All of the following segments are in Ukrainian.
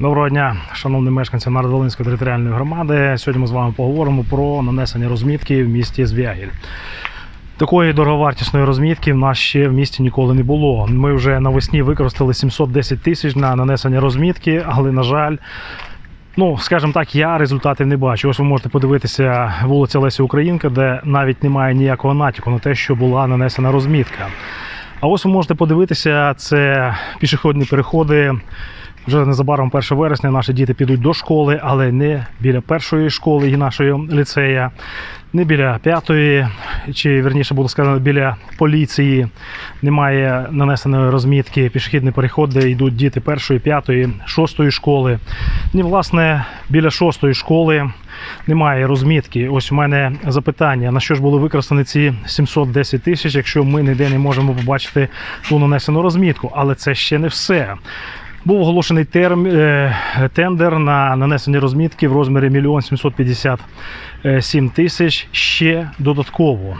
Доброго дня, шановні мешканці Народолинської територіальної громади. Сьогодні ми з вами поговоримо про нанесення розмітки в місті Звягіль. Такої дороговартісної розмітки в нас ще в місті ніколи не було. Ми вже навесні використали 710 тисяч на нанесення розмітки, але, на жаль, ну, скажімо так, я результатів не бачу. Ось ви можете подивитися вулиця Лесі Українка, де навіть немає ніякого натяку на те, що була нанесена розмітка. А ось ви можете подивитися, це пішохідні переходи. Вже незабаром 1 вересня наші діти підуть до школи, але не біля першої школи і нашої ліцея, не біля п'ятої, чи верніше було сказано, біля поліції. Немає нанесеної розмітки. Пішохідні переходи йдуть діти першої, п'ятої, шостої школи. Ні, власне, біля шостої школи немає розмітки. Ось у мене запитання: на що ж були використані ці 710 тисяч, якщо ми ніде не можемо побачити ту нанесену розмітку. Але це ще не все. Був оголошений терм, е, тендер на нанесення розмітки в розмірі 1 757 тисяч ще додатково.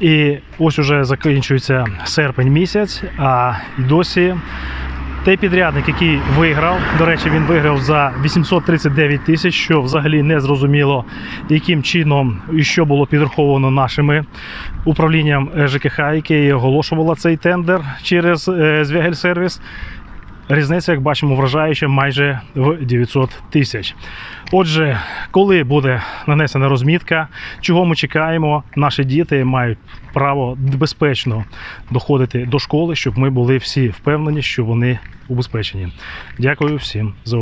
І ось уже закінчується серпень місяць, а досі той підрядник, який виграв, до речі, він виграв за 839 тисяч, що взагалі не зрозуміло, яким чином і що було підраховано нашими управлінням е, ЖКХ, яке оголошувало цей тендер через е, Звягель-сервіс. Різниця, як бачимо, вражаюча майже в 900 тисяч. Отже, коли буде нанесена розмітка, чого ми чекаємо, наші діти мають право безпечно доходити до школи, щоб ми були всі впевнені, що вони убезпечені. Дякую всім за